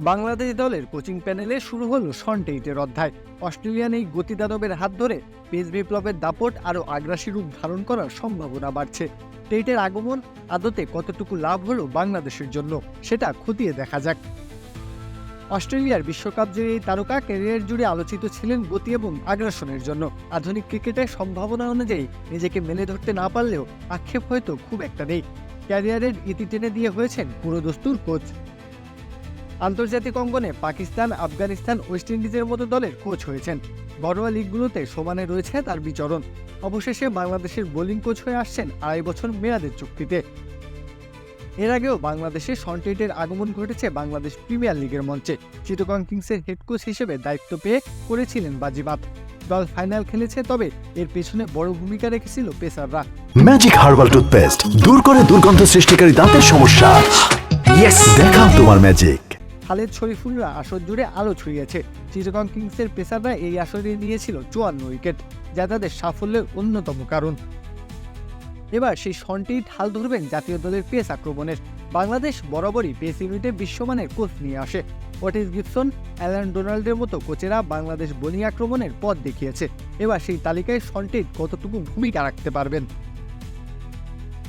বাংলাদেশ দলের কোচিং প্যানেলে শুরু হলো শন টেইটের অধ্যায়। অস্ট্রেলিয়ান এই গতিদানবের হাত ধরে পেস বিপ্লবের দাপট আরও আগ্রাসী রূপ ধারণ করার সম্ভাবনা বাড়ছে। টেইটের আগমন আদতে কতটুকু লাভ হলো বাংলাদেশের জন্য, সেটা খতিয়ে দেখা যাক। অস্ট্রেলিয়ার বিশ্বকাপ জয়ী এই তারকা ক্যারিয়ার জুড়ে আলোচিত ছিলেন গতি এবং আগ্রাসনের জন্য। আধুনিক ক্রিকেটের সম্ভাবনা অনুযায়ী নিজেকে মেলে ধরতে না পারলেও আক্ষেপ হয়তো খুব একটা নেই। ক্যারিয়ারের ইতি টেনে দিয়ে হয়েছেন পুরোদস্তুর কোচ। আন্তর্জাতিক অঙ্গনে পাকিস্তান, আফগানিস্তান, ওয়েস্ট ইন্ডিজের মতো দলের কোচ হয়েছেন। ঘরোয়া লিগগুলোতে সমানে রয়েছে তার বিচরণ। অবশেষে বাংলাদেশের বোলিং কোচ হয়ে আসছেন আড়াই বছর মেয়াদের চুক্তিতে। এর আগেও বাংলাদেশে সন্টেটের আগমন ঘটেছে বাংলাদেশ প্রিমিয়ার লিগের মঞ্চে। চিটগং কিংসের হেড কোচ হিসেবে দায়িত্ব পেয়ে করেছিলেন বাজিমাত। দল ফাইনাল খেলেছে, তবে এর পেছনে বড় ভূমিকা রেখেছিল পেসাররা। ম্যাজিক হার্বাল টুথপেস্ট দূর করে দুর্গন্ধ সৃষ্টিকারী দাঁতের সমস্যা। দেখাও তোমার ম্যাজিক খালেদ শরীফুলরা আসর জুড়ে আলো ছড়িয়েছে। চিটগং কিংসের পেসাররা এই আসরে নিয়েছিল চুয়ান্ন উইকেট, যা তাদের সাফল্যের অন্যতম কারণ। এবার সেই সনটেই হাল ধরবেন জাতীয় দলের পেস আক্রমণের। বাংলাদেশ বরাবরই পেস ইউনিটে বিশ্বমানের কোচ নিয়ে আসে। ওটিস গিবসন, অ্যালান ডোনাল্ডের মতো কোচেরা বাংলাদেশ বোলিং আক্রমণের পথ দেখিয়েছে। এবার সেই তালিকায় সনটেট কতটুকু ভূমিকা রাখতে পারবেন?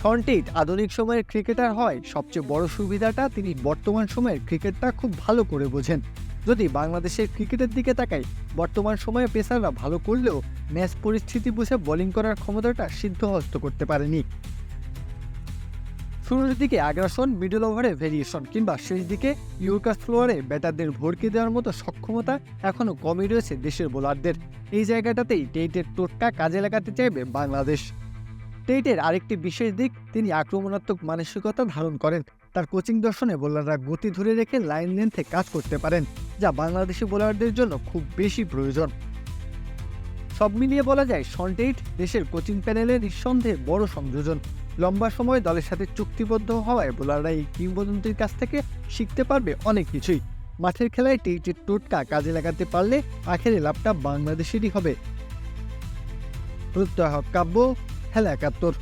সনটেট আধুনিক সময়ের ক্রিকেটার হয় সবচেয়ে বড় সুবিধাটা তিনি বর্তমান সময়ের ক্রিকেটটা খুব ভালো করে বোঝেন। যদি বাংলাদেশের ক্রিকেটের দিকে তাকাই, বর্তমান সময়ে পেসাররা ভালো করলেও ম্যাচ পরিস্থিতি বুঝে বোলিং করার ক্ষমতাটা সিদ্ধহস্ত করতে পারেনি। শুরুর দিকে আগ্রাসন, মিডল ওভারে ভেরিয়েশন কিংবা শেষ দিকে ইউরকাস ফ্লোয়ারে ব্যাটারদের ভরকে দেওয়ার মতো সক্ষমতা এখনও কমই রয়েছে দেশের বোলারদের। এই জায়গাটাতেই টেইটের টোটকা কাজে লাগাতে চাইবে বাংলাদেশ। টেইটের আরেকটি বিশেষ দিক, তিনি আক্রমণাত্মক মানসিকতা ধারণ করেন। তার কোচিং দর্শনে বোলাররা গতি ধরে রেখে লাইন লেন্থে কাজ করতে পারেন, যা বাংলাদেশি বোলারদের জন্য খুব বেশি প্রয়োজন। সব মিলিয়ে বলা যায় সনটেইট দেশের কোচিং প্যানেলে নিঃসন্দেহে বড় সংযোজন। লম্বা সময় দলের সাথে চুক্তিবদ্ধ হওয়ায় বোলাররা এই কিংবদন্তির কাছ থেকে শিখতে পারবে অনেক কিছুই। মাঠের খেলায় টেইটের টোটকা কাজে লাগাতে পারলে আখেরে লাভটা বাংলাদেশেরই হবে। প্রত্যয় কাব্য খেলা একাত্তর